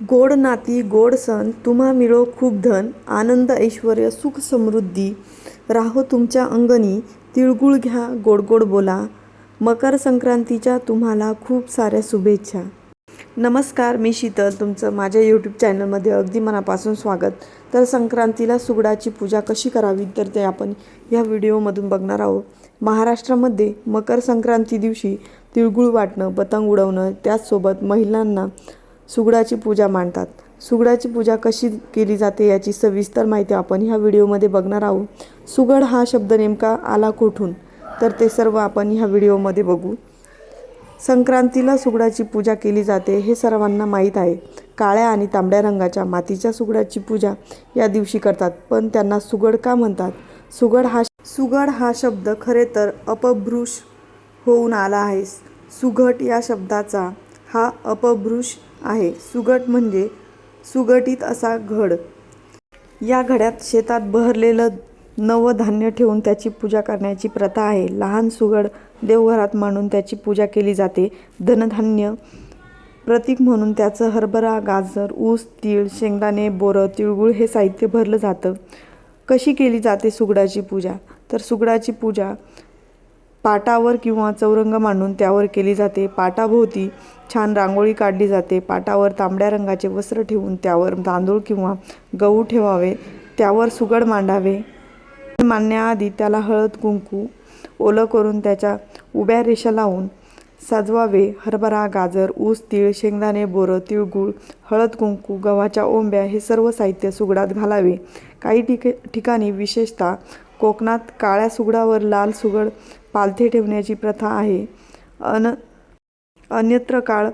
गोड नाती गोड सण तुम्हा मिळो खूप धन आनंद ऐश्वर सुख समृद्धी. राहो तुमच्या अंगणी तिळगुळ घ्या गोड गोड बोला. मकर संक्रांतीच्या तुम्हाला खूप साऱ्या शुभेच्छा. नमस्कार मी शीतल तुमचं माझ्या यूट्यूब चॅनलमध्ये अगदी मनापासून स्वागत. तर संक्रांतीला सुगडाची पूजा कशी करावी तर ते आपण ह्या व्हिडिओमधून बघणार आहोत. महाराष्ट्रामध्ये मकर संक्रांती दिवशी तिळगुळ वाटणं पतंग उडवणं त्याचसोबत महिलांना सुगडाची पूजा मांडतात. सुगडाची पूजा कशी केली जाते याची सविस्तर माहिती आपण ह्या व्हिडिओमध्ये बघणार आहोत. सुगड हा शब्द नेमका आला कुठून? तर ते सर्व आपण ह्या व्हिडिओमध्ये बघू. संक्रांतीला सुगडाची पूजा केली जाते हे सर्वांना माहीत आहे. काळ्या आणि तांबड्या रंगाच्या मातीच्या सुगडाची पूजा या दिवशी करतात पण त्यांना सुगड का म्हणतात? सुगड हा सुगड हा शब्द खरे तर अपभ्रूश होऊन आला आहे. सुघट या शब्दाचा हा अपभ्रूश आहे. सुगट म्हणजे सुगटीत असा घड. या घड्यात शेतात बहरलेलं नवधान्य ठेवून त्याची पूजा करण्याची प्रथा आहे. लहान सुगड देवघरात मांडून त्याची पूजा केली जाते. धनधान्य प्रतीक म्हणून त्याचं हरभरा गाजर ऊस तीळ शेंगदाणे बोरं तिळगुळ हे साहित्य भरलं जातं. कशी केली जाते सुगडाची पूजा? तर सुगडाची पूजा पाटावर किंवा चौरंग मांडून त्यावर केली जाते. पाटाभोवती छान रांगोळी काढली जाते. पाटावर तांबड्या रंगाचे वस्त्र ठेवून त्यावर तांदूळ किंवा गहू ठेवावे. त्यावर सुगड मांडावे. मांडण्याआधी त्याला हळद कुंकू ओलं करून त्याच्या उभ्या रेषा लावून सजवावे. हरभरा गाजर ऊस तीळ शेंगदाणे बोरं तिळगुळ हळद कुंकू गव्हाच्या ओंब्या हे सर्व साहित्य सुगडात घालावे. काही ठिक ठिकाणी विशेषतः कोकणात काळ्या सुगडावर लाल सुगड पालथे ठेवण्याची प्रथा आहे. अन अन्यत्र काळ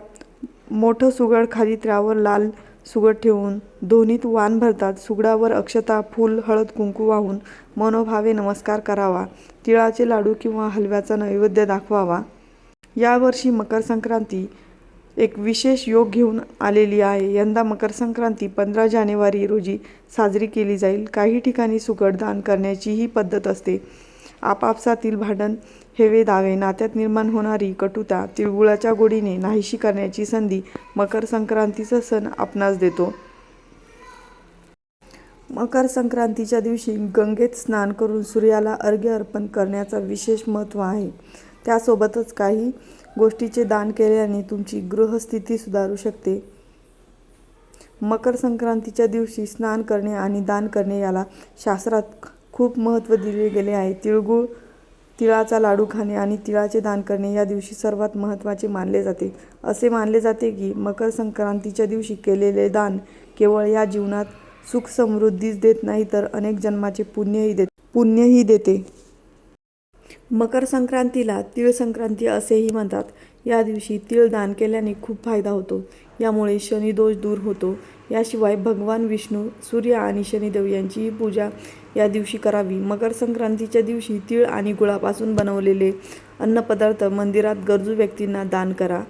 मोठं सुगड खाली त्यावर लाल सुगड ठेवून दोन्हीत वाण भरतात. सुगडावर अक्षता फूल हळद कुंकू वाहून मनोभावे नमस्कार करावा. तिळाचे लाडू किंवा हलव्याचा नैवेद्य दाखवावा. यावर्षी मकर संक्रांती एक विशेष योग घेऊन आलेली आहे. यंदा मकर संक्रांती पंधरा जानेवारी रोजी साजरी केली जाईल. काही ठिकाणी सुगड दान करण्याची ही पद्धत असते. आपापसातील भांडण हेवे दावे नात्यात निर्माण होणारी कटुता तिळगुळाच्या गोडीने नाहीशी करण्याची संधी मकर संक्रांतीचा सण आपणास देतो. मकर संक्रांतीच्या दिवशी गंगेत स्नान करून सूर्याला अर्घ्य अर्पण करण्याचा विशेष महत्त्व आहे. त्यासोबतच काही गोष्टीचे दान केल्याने तुमची गृहस्थिती सुधारू शकते. मकर संक्रांतीच्या दिवशी स्नान करणे आणि दान करणे याला शास्त्रात खूप महत्त्व दिले गेले आहे. तिळगुळ तिळाचा लाडू खाणे आणि तिळाचे दान करणे या दिवशी सर्वात महत्त्वाचे मानले जाते. असे मानले जाते की मकर संक्रांतीच्या दिवशी केलेले दान केवळ या जीवनात सुख समृद्धीच देत नाही तर अनेक जन्माचे पुण्यही देत पुण्यही देते. मकर संक्रांतीला तिळ संक्रांती असेही म्हणतात. या दिवशी तिळ दान केल्याने खूप फायदा होतो. यामुळे शनिदोष दूर होतो. याशिवाय भगवान विष्णू सूर्य आणि शनिदेव यांचीही पूजा या दिवशी करावी. मकर संक्रांतीच्या दिवशी तीळ आणि गुळापासून बनवलेले अन्नपदार्थ मंदिरात गरजू व्यक्तींना दान करा.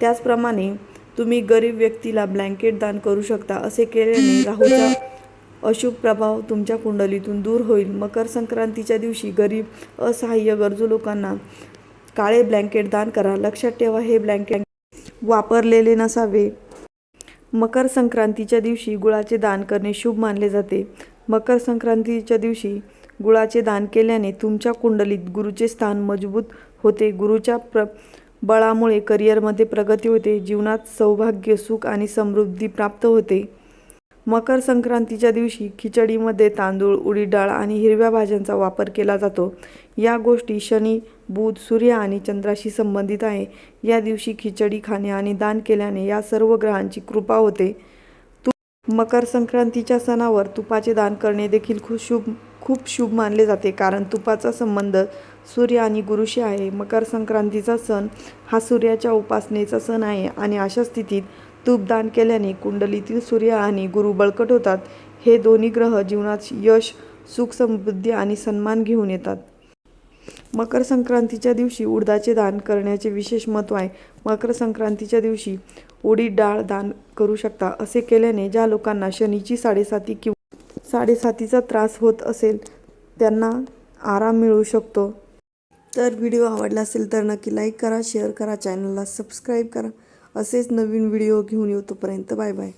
त्याचप्रमाणे तुम्ही गरीब व्यक्तीला ब्लँकेट दान करू शकता असे केल्याने राहूचा अशुभ प्रभाव तुमच्या कुंडलीतून दूर होईल. मकर संक्रांतीच्या दिवशी गरीब असहाय्य गरजू लोकांना काळे ब्लँकेट दान करा. लक्षात ठेवा हे ब्लँकेट वापरलेले नसावे. मकर संक्रांतीच्या दिवशी गुळाचे दान करणे शुभ मानले जाते. मकर संक्रांतीच्या दिवशी गुळाचे दान केल्याने तुमच्या कुंडलीत गुरुचे स्थान मजबूत होते. गुरुच्या प्र बळामुळे करिअरमध्ये प्रगती होते. जीवनात सौभाग्य सुख आणि समृद्धी प्राप्त होते. मकर संक्रांतीच्या दिवशी खिचडीमध्ये तांदूळ उडीद डाळ आणि हिरव्या भाज्यांचा वापर केला जातो. या गोष्टी शनी बुध सूर्य आणि चंद्राशी संबंधित आहे. या दिवशी खिचडी खाणे आणि दान केल्याने या सर्व ग्रहांची कृपा होते. तू मकर संक्रांतीच्या सणावर तुपाचे दान करणे देखील खूप शुभ खूप शुभ मानले जाते. कारण तुपाचा संबंध सूर्य आणि गुरुशी आहे. मकर संक्रांतीचा सण हा सूर्याच्या उपासनेचा सण आहे आणि अशा स्थितीत तूपदान केल्याने कुंडलीतील सूर्य आणि गुरु बळकट होतात. हे दोन्ही ग्रह जीवनात यश सुख समृद्धी आणि सन्मान घेऊन येतात. मकर संक्रांतीच्या दिवशी उडदाचे दान करण्याचे विशेष महत्त्व आहे. मकर संक्रांतीच्या दिवशी उडीद डाळ दान करू शकता असे केल्याने ज्या लोकांना शनीची साडेसाती किंवा साडेसातीचा त्रास होत असेल त्यांना आराम मिळू शकतो. तर व्हिडिओ आवडला असेल तर नक्की लाईक करा शेअर करा चॅनलला सबस्क्राईब करा. असेच नवीन व्हिडिओ घेऊन येऊ तोपर्यंत बाय बाय.